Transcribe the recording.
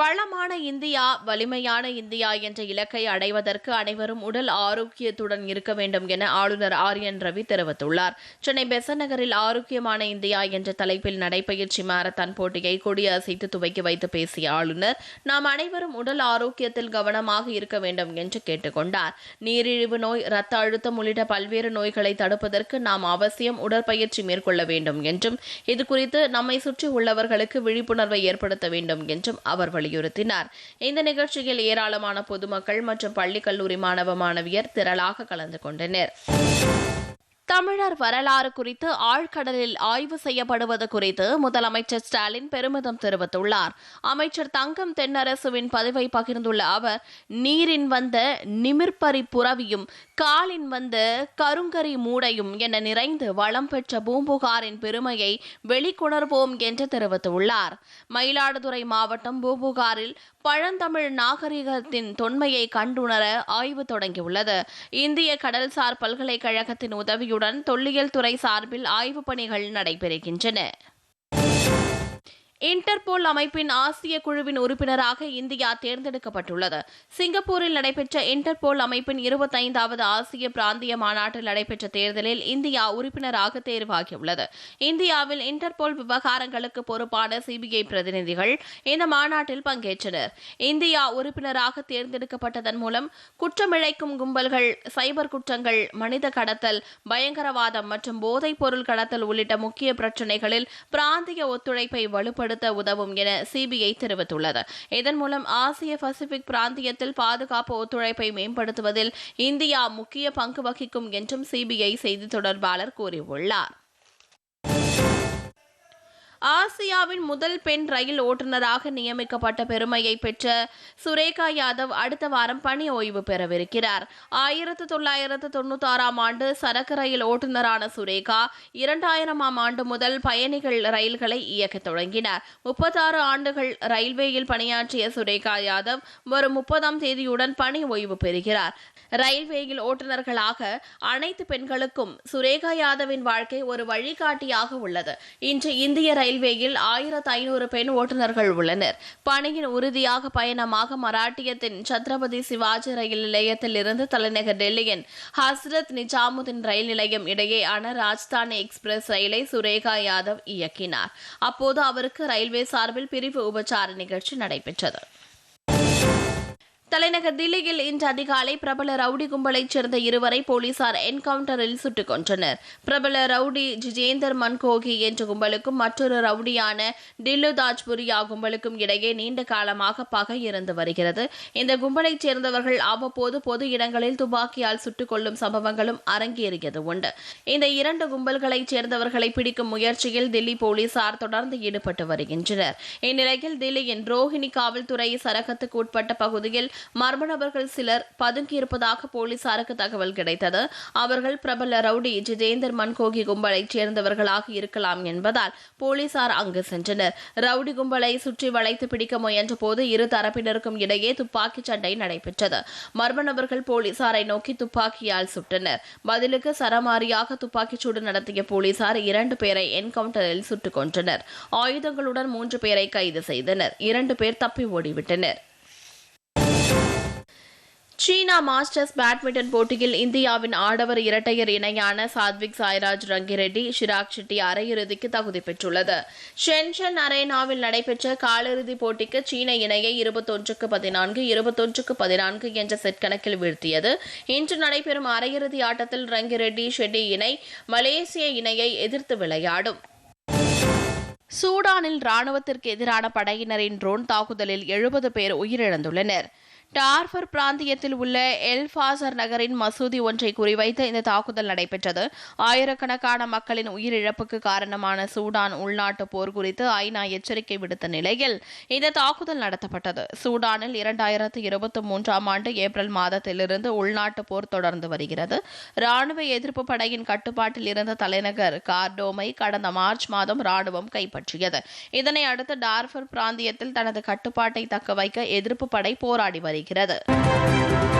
வளமான இந்தியா வலிமையான இந்தியா என்ற இலக்கை அடைவதற்கு அனைவரும் உடல் ஆரோக்கியத்துடன் இருக்க வேண்டும் என ஆளுநர் ஆர் என் ரவி தெரிவித்துள்ளார். சென்னை பெசன் நகரில் ஆரோக்கியமான இந்தியா என்ற தலைப்பில் நடைபயிற்சி மாரத்தான் போட்டியை கொடியசைத்து துவக்கி வைத்து பேசிய ஆளுநர் நாம் அனைவரும் உடல் ஆரோக்கியத்தில் கவனமாக இருக்க வேண்டும் என்று கேட்டுக்கொண்டார் நீரிழிவு நோய் இரத்த அழுத்தம் உள்ளிட்ட பல்வேறு நோய்களை தடுப்பதற்கு நாம் அவசியம் உடற்பயிற்சி மேற்கொள்ள வேண்டும் என்றும் இதுகுறித்து நம்மை சுற்றி உள்ளவர்களுக்கு விழிப்புணர்வை ஏற்படுத்த வேண்டும் என்றும் அவர் வலியுறுத்தினார் இந்த நிகழ்ச்சியில் ஏராளமான பொதுமக்கள் மற்றும் பள்ளி கல்லூரி மாணவ மாணவியர் திரளாக கலந்து கொண்டனர். தமிழர் வரலாறு குறித்து ஆழ்கடலில் ஆய்வு செய்யப்படுவது குறித்து முதலமைச்சர் ஸ்டாலின் பெருமிதம் தெரிவித்துள்ளார். அமைச்சர் தங்கம் தென்னரசுவின் பதிவை பகிர்ந்துள்ள அவர் நீரின் வந்த நிமிர்பறி புறவியும் காலின் வந்த கருங்கரி மூடையும் என நிறைந்து வளம் பெற்ற பூம்புகாரின் பெருமையை வெளிக்கொணர்வோம் என்று தெரிவித்துள்ளார். மயிலாடுதுறை மாவட்டம் பூம்புகாரில் பழந்தமிழ் நாகரிகத்தின் தொன்மையை கண்டுணர ஆய்வு தொடங்கியுள்ளது. இந்திய கடல்சார் பல்கலைக்கழகத்தின் உதவியுடன் தொல்லியல் துறை சார்பில் ஆய்வுப் பணிகள் நடைபெறுகின்றன. இன்டர்போல் அமைப்பின் ஆசிய குழுவின் உறுப்பினராக இந்தியா தேர்ந்தெடுக்கப்பட்டுள்ளது. சிங்கப்பூரில் நடைபெற்ற இன்டர்போல் அமைப்பின் இருபத்தைந்தாவது ஆசிய பிராந்திய மாநாட்டில் நடைபெற்ற தேர்தலில் இந்தியா உறுப்பினராக தேர்வாகியுள்ளது. இந்தியாவில் இன்டர்போல் விவகாரங்களுக்கு பொறுப்பான சிபிஐ பிரதிநிதிகள் இந்த மாநாட்டில் பங்கேற்றனர். இந்தியா உறுப்பினராக தேர்ந்தெடுக்கப்பட்டதன் மூலம் குற்றமிழைக்கும் கும்பல்கள் சைபர் குற்றங்கள் மனித கடத்தல் பயங்கரவாதம் மற்றும் போதைப் பொருள் கடத்தல் உள்ளிட்ட முக்கிய பிரச்சினைகளில் பிராந்திய ஒத்துழைப்பை வலுப்படுத்த உதவும் என சிபிஐ தெரிவித்துள்ளது. இதன் மூலம் ஆசிய பசிபிக் பிராந்தியத்தில் பாதுகாப்பு ஒத்துழைப்பை மேம்படுத்துவதில் இந்தியா முக்கிய பங்கு வகிக்கும் என்றும் சிபிஐ செய்தி தொடர்பாளர் கூறியுள்ளார். ஆசியாவின் முதல் பெண் ரயில் ஓட்டுநராக நியமிக்கப்பட்ட பெருமையை பெற்ற சுரேகா யாதவ் அடுத்த வாரம் பணி ஓய்வு பெறவிருக்கிறார். ஆயிரத்து தொள்ளாயிரத்து தொண்ணூத்தாறாம் ஆண்டு சரக்கு ரயில் ஓட்டுநரான சுரேகா இரண்டாயிரமாம் ஆண்டு முதல் பயணிகள் ரயில்களை இயக்க தொடங்கினார். முப்பத்தாறு ஆண்டுகள் ரயில்வேயில் பணியாற்றிய சுரேகா யாதவ் வரும் முப்பதாம் தேதியுடன் பணி ஓய்வு பெறுகிறார். ரயில்வேயில் ஓட்டுநர்களாக அனைத்து பெண்களுக்கும் சுரேகா யாதவின் வாழ்க்கை ஒரு வழிகாட்டியாக உள்ளது. இன்று இந்திய ரயில் ரயில்வேயில் ஆயிரத்து ஐநூறு பெண் ஓட்டுநர்கள் உள்ளனர். பணியின் உறுதியாக பயணமாக மராட்டியத்தின் சத்ரபதி சிவாஜி ரயில் நிலையத்தில் இருந்து தலைநகர் டெல்லியின் ஹஸ்ரத் நிஜாமுதீன் ரயில் நிலையம் இடையேயான ராஜ்தானி எக்ஸ்பிரஸ் ரயிலை சுரேகா யாதவ் இயக்கினார். அப்போது அவருக்கு ரயில்வே சார்பில் பிரிவு உபச்சார நிகழ்ச்சி நடைபெற்றது. தலைநகர் தில்லியில் இன்று அதிகாலை பிரபல ரவுடி கும்பலைச் சேர்ந்த இருவரை போலீசார் என்கவுண்டரில் சுட்டுக் கொன்றனர். பிரபல ரவுடி ஜிஜேந்தர் மன்கோகி என்ற கும்பலுக்கும் மற்றொரு ரவுடியான டில்லு தாஜ்புரியா கும்பலுக்கும் இடையே நீண்ட காலமாக பகை இருந்து வருகிறது. இந்த கும்பலைச் சேர்ந்தவர்கள் அவ்வப்போது பொது இடங்களில் துப்பாக்கியால் சுட்டுக் கொள்ளும் சம்பவங்களும் அரங்கேறியது உண்டு. இந்த இரண்டு கும்பல்களைச் சேர்ந்தவர்களை பிடிக்கும் முயற்சியில் தில்லி போலீசார் தொடர்ந்து ஈடுபட்டு வருகின்றனர். இந்நிலையில் தில்லியின் ரோஹிணி காவல்துறை சரகத்துக்கு உட்பட்ட பகுதியில் மர்ம நபர்கள் சிலர் பதுங்கியிருப்பதாக போலீசாருக்கு தகவல் கிடைத்தது. அவர்கள் பிரபல ரவுடி ஜிதேந்தர் மன்கோகி கும்பலைச் சேர்ந்தவர்களாக இருக்கலாம் என்பதால் போலீசார் அங்கு சென்றனர். ரவுடி கும்பலை சுற்றி வளைத்து பிடிக்க முயன்ற போது இரு தரப்பினருக்கும் இடையே துப்பாக்கிச் சண்டை நடைபெற்றது. மர்ம நபர்கள் போலீசாரை நோக்கி துப்பாக்கியால் சுட்டனர். பதிலுக்கு சரமாரியாக துப்பாக்கிச்சூடு நடத்திய போலீசார் இரண்டு பேரை என்கவுண்டரில் சுட்டுக் கொன்றனர். ஆயுதங்களுடன் மூன்று பேரை கைது செய்தனர். இரண்டு பேர் தப்பி ஓடிவிட்டனர். சீனா மாஸ்டர்ஸ் பேட்மிண்டன் போட்டியில் இந்தியாவின் ஆடவர் இரட்டையர் இணையான சாத்விக் சாய்ராஜ் ரங்கிரெட்டி ஷிராக் ஷெட்டி அரையிறுதிக்கு தகுதி பெற்றுள்ளது. ஷென்ஷன் அரேனாவில் நடைபெற்ற காலிறுதிப் போட்டிக்கு சீன இணையை இருபத்தொன்றுக்கு பதினான்கு இருபத்தொன்றுக்கு பதினான்கு என்ற செட் கணக்கில் வீழ்த்தியது. இன்று நடைபெறும் அரையிறுதி ஆட்டத்தில் ரங்கிரெட்டி ஷெட்டி இணை மலேசிய இணையை எதிர்த்து விளையாடும். சூடானில் ராணுவத்திற்கு எதிரான படையினரின் ட்ரோன் தாக்குதலில் எழுபது பேர் உயிரிழந்துள்ளனர். டார்ஃபர் பிராந்தியத்தில் உள்ள எல்ஃபாசர் நகரின் மசூதி ஒன்றை குறிவைத்து இந்த தாக்குதல் நடைபெற்றது. ஆயிரக்கணக்கான மக்களின் உயிரிழப்புக்கு காரணமான சூடான் உள்நாட்டு போர் குறித்து ஐநா எச்சரிக்கை விடுத்த நிலையில் இந்த தாக்குதல் நடத்தப்பட்டது. சூடானில் இரண்டாயிரத்து இருபத்தி மூன்றாம் ஆண்டு ஏப்ரல் மாதத்திலிருந்து உள்நாட்டு போர் தொடர்ந்து வருகிறது. ராணுவ எதிர்ப்பு படையின் கட்டுப்பாட்டில் இருந்த தலைநகர் கார்டோமை கடந்த மார்ச் மாதம் ராணுவம் கைப்பற்றியது. இதனை அடுத்து டார்ஃபர் பிராந்தியத்தில் தனது கட்டுப்பாட்டை தக்க வைக்க எதிர்ப்பு படை போராடி வருகிறது. Credo.